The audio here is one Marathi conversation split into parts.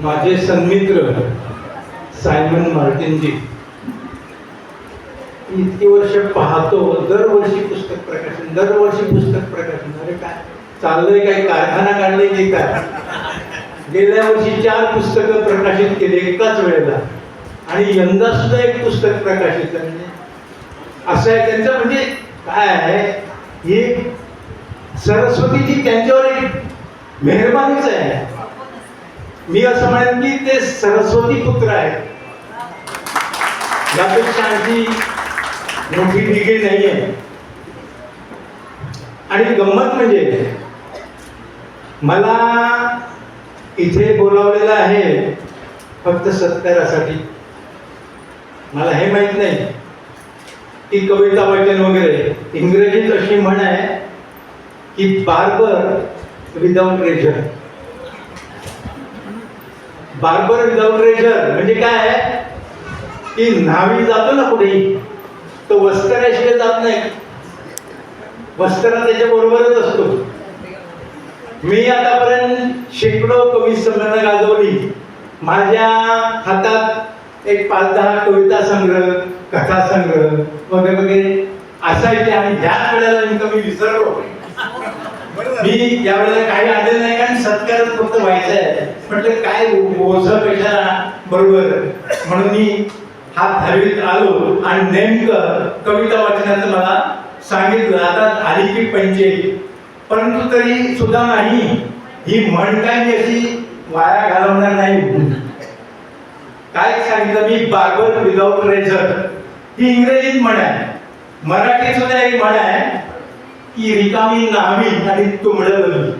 माझे सन्मित्र सायमन मार्टिनजी. इतकी वर्ष पाहतो दरवर्षी पुस्तक प्रकाशन दरवर्षी पुस्तक प्रकाशन. अरे काय? चाललंय काय? कारखाना काढलंय की काय? गेल्या वर्षी चार पुस्तकं प्रकाशित केली एकाच वेळेला. आणि यंदा सुद्धा एक पुस्तक प्रकाशित आहे. म्हणजे असं आहे त्यांचं म्हणजे काय आहे? ही सरस्वतीची त्यांच्यावर एक मेहरबानीच आहे. मी असं म्हणेन की ते सरस्वती पुत्र आहेत. यापेक्षा आणखी मोठी डिग्री नाही आहे आणि गंमत म्हणजे मला इथे बोलावलेलं आहे फक्त सत्कारासाठी. मला हे माहीत नाही. की कविता वाचन वगैरे. इंग्रजीत अशी म्हण आहे की barber without razor barber without razor. म्हणजे काय आहे? की न्हावी जातो ना पुढे तो वस्त्राशिवाय जात नाही. वस्त्र त्याच्या बरोबरच असतो. मी आतापर्यंत शेकडो कवी संग्रह गाजवली. माझ्या हातात एक पाच दहा कविता संग्रह कथा संग्रह वगैरे वगैरे. असायचे आणि ह्याच वेळेला मी कमी विसरलो. मी यावेळेला काही आलेलं नाही कारण सत्कारच फक्त व्हायचं आहे म्हटलं काय ओझपेक्षा बरोबर. म्हणून मी हात धरवीत आलो आणि नेमकं कविता वाचनाचं मला सांगितलं. आता आली की पंचे परंतु तरी सुद्धा नाही. ही म्हण काय मी अशी वाया घालवणार नाही. काय सांगितलं मी? बार्बर विदाउट रेझर ही इंग्रजीत म्हण आहे मराठीत सुद्धा एक म्हण आहे की रिकामी नावी आणि तुंबडं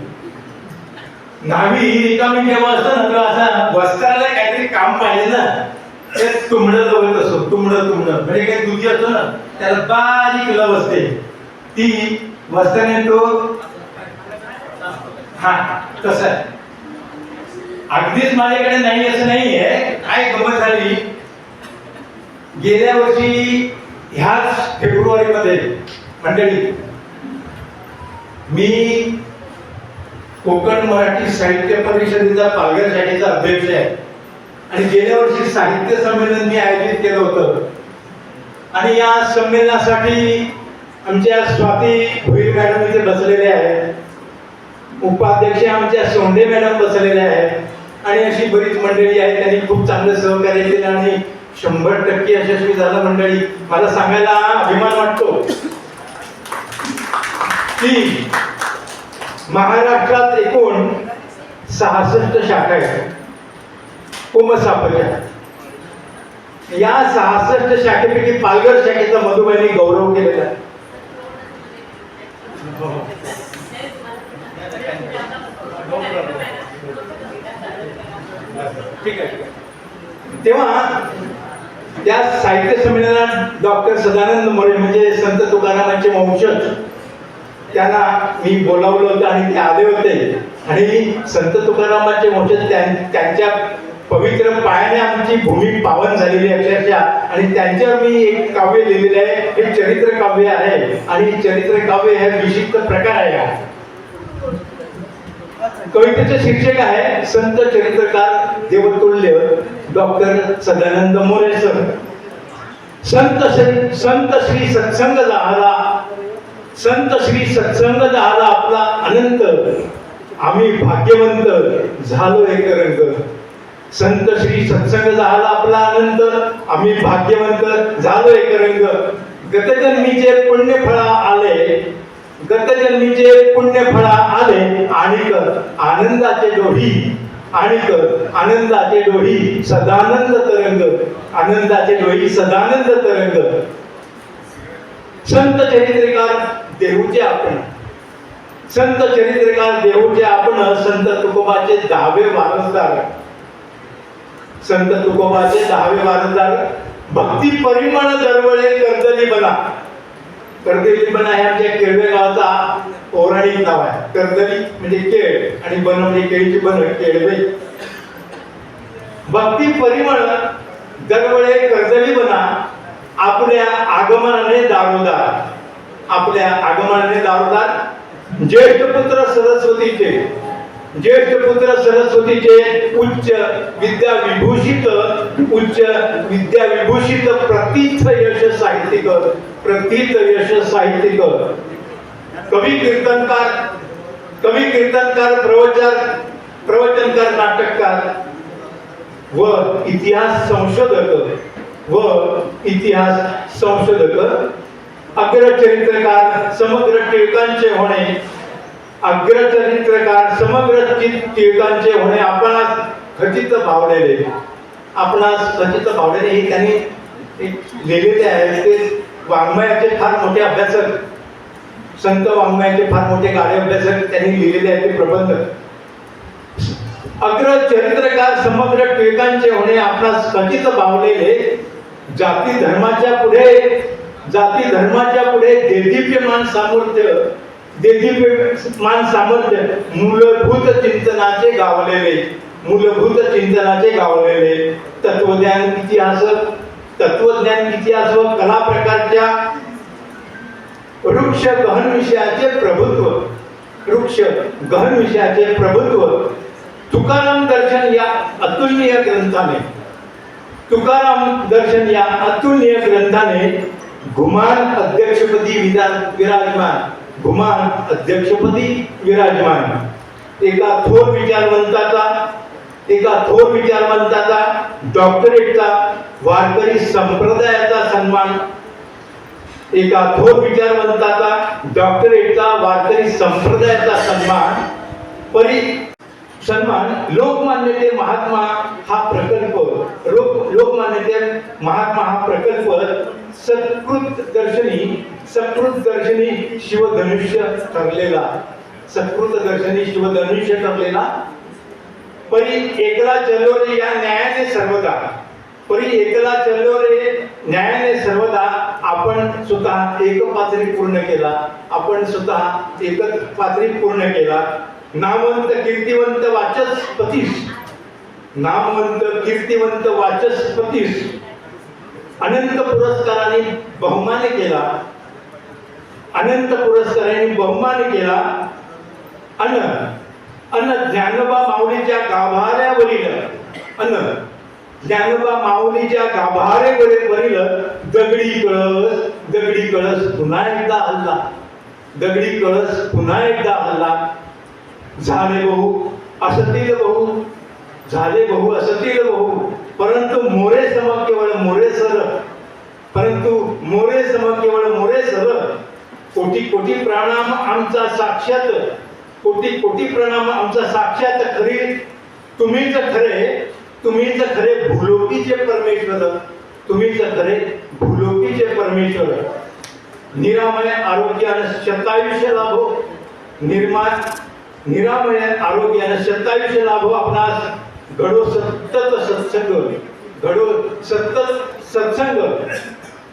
नावी ही रिकामी जेव्हा असतो ना तेव्हा असा वस्त्राला काहीतरी काम पाहिजे ना. ते तुंबडं लवत असतो तुंबडं तुंबडं. म्हणजे काही दुधी असतो ना त्याला बारीक लव असते. ती वस्त्राने तो हा कसं आहे अगदीच माझ्याकडे नाही असं नाहीये. काय गमत झाली? गेल्या वर्षी ह्याच फेब्रुवारी मध्ये मंडळी मी कोकण मराठी साहित्य परिषदेचा पालघर शाखेचा अध्यक्ष आहे. आणि गेल्या वर्षी साहित्य संमेलन मी आयोजित केलं होतं. आणि या संमेलनासाठी आमच्या स्वाती भोईर मॅडम इथे बसलेले आहेत. उपाध्यक्ष आमच्या सोंडे मॅडम बसलेले आहेत. आणि अशी बरीच मंडळी आहेत त्यांनी खूप चांगलं सहकार्य केलं आणि शंभर टक्के यशस्वी झालं मंडळी. मला सांगायला अभिमान वाटतो. की महाराष्ट्रात एकूण सहासष्ट शाखा आहेत. उमसापच्या या सहासष्ट शाखेपैकी पालघर शाखेचा मधुबाईने गौरव केलेला आहे. ठीक आहे. तेव्हा त्या साहित्य संमेलनात डॉक्टर सदानंद मोरे म्हणजे संत तुकारामांचे वंशज त्यांना मी बोलावलं होतं आणि ते आले होते. आणि संत तुकारामांचे वंशज त्यां- त्यांच्या पवित्र पायाने आमची भूमी पावन झालेली आहे अक्षरशः. आणि त्यांच्यावर मी एक काव्य लिहिलेलं आहे. हे चरित्र काव्य आहे. आणि चरित्र काव्य हे विशिष्ट प्रकार आहे. कवितेचे शीर्षक आहे संत चरित्रकार देवतुल्य डॉक्टर सदानंद मोरे सर. संत श्री संत श्री सत्संग झाला. संत श्री सत्संग झाला आपला अनंत. आम्ही भाग्यवंत झालो एक रंग. संत श्री सत्संग झाला आपला अनंत. आम्ही भाग्यवंत झालो एक रंग. गतजन्मीचे पुण्यफळा आले. गतजन्मीचे पुण्यफळा आले. आणि आनंदाचे डोही आणि आनंदाचे डोही सदानंद तरंग. आनंदाचे डोही सदानंद तरंग. संत चरित्रकार देऊचे आपण. संत चरित्रकार देऊचे आपण संत तुकोबाचे दहावे वारसदार. संत तुकोबाचे दहावे वारसदार. भक्ती परिमळ दरवळे कर्दली बना. कर्दली बना हे आमच्या केळवे गावाचा पौराणिक नाव आहे. कर्दली म्हणजे केळ आणि बन म्हणजे केळीची बन केळवे. भक्ती परिमळ दरवळे कर्दली बना. आपल्या आगमनाने दारोदार. आपल्या आगमनाने दारोदार ज्येष्ठ पुत्र सरस्वतीचे ज्येष्ठ पुत्र सरस्वतीचे उच्च विद्या विभूषित उच्च विद्या विभूषित प्रतीत यश साहित्यिक प्रतीत यश साहित्यिक. कवी कीर्तनकार कवी कीर्तनकार प्रवचन प्रवचनकार नाटककार व इतिहास संशोधक व इतिहास संशोधक अग्रचरित्रकार समग्र टिळकांचे होणे. अग्रचरित्रकार समग्र टिळकांचे होणे आपणास खचित भावलेले. आपणास खचित भावलेले हे त्यांनी एक लिहिलेले आहे. ते वाङ्मयाचे फार मोठे अभ्यासक. संत वाङ्मयाचे फार मोठे गाडे अभ्यासक त्यांनी लिहिलेले आहेत ते प्रबंध. अग्र चरित्रकार समग्र टिळकांचे होणे आपणास खचित भावलेले. जाती धर्माच्या पुढे जाती धर्माच्या पुढे देदीप्यमान सामर्थ्य देदीप्यमान सामर्थ्य मूलभूत चिंतनाचे गावलेले मूलभूत चिंतनाचे गावलेले तत्वज्ञान इतिहास तत्वज्ञान इतिहास व कला प्रकारच्या वृक्ष गहन विषयाचे प्रभुत्व वृक्ष गहन विषयाचे प्रभुत्व तुकाराम दर्शन या अतुलनीय ग्रंथाने तुकाराम दर्शन या अतुलनीय ग्रंथाने घुमान अध्यक्षपदी विराजमान. घुमान अध्यक्षपदी विराजमान. एका थोर विचारवंताचा एका थोर विचारवंताचा डॉक्टरेटचा वारकरी संप्रदायाचा सन्मान. एका थोर विचारवंताचा डॉक्टरेटचा वारकरी संप्रदायाचा सन्मान. परी सन्मान लोकमान्य ते महात्मा हा प्रकल्प लोक लोकमान्यते महात्मा हा प्रकल्प सत्कृत दर्शनी सत्कृत दर्शनी शिवधनुष्य ठरलेला. सत्कृत दर्शनी शिवधनुष्य ठरलेला. परी एकला चलो रे या न्यायाने सर्वदा. परी एकला चलो रे न्यायाने सर्वदा आपण स्वतः एक पात्री पूर्ण केला. आपण स्वतः एकच पात्री पूर्ण केला. नामवंत कीर्तिवंत वाचस्पतीस नामवंत कीर्तिवंत वाचस्पतीस अनंत पुरस्काराने बहुमान केला. अनंत पुरस्काराने बहुमान केला. अन अन ज्ञानोबा माऊलीच्या गाभाऱ्यावरील अन ज्ञानोबा माऊलीच्या गाभाऱ्यावरील वरील दगडी कळस दगडी कळस पुन्हा एकदा हल्ला. दगडी कळस पुन्हा एकदा हल्ला. झाले बहु असतील बहु झाले बहु असतील बहु. परंतु मोरे सम केवळ मोरे सर. परंतु मोरे सम केवळ मोरे सर. कोटी कोटी प्रणाम आमचा साक्षात. कोटी कोटी प्रणाम आमचा साक्षात खरी. तुम्हीच खरे तुम्हीच खरे भूलोकीचे परमेश्वर. तुम्हीच खरे भूलोकीचे परमेश्वर. निरामय आरोग्यानं शतायुष्य लाभो. निर्माण निरामय आरोग्यानं शतायुष्य लाभो आपणास. घडो सतत सत्संग. घडो सतत सत्संग.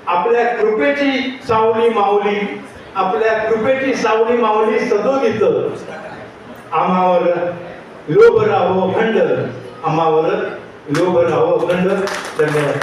आपल्या कृपेची सावली माऊली आपल्या कृपेची सावली माऊली सदोगीत आम्हावर लोभ राहो खंड. आम्हावर लोभ राहो खंड. धन्यवाद.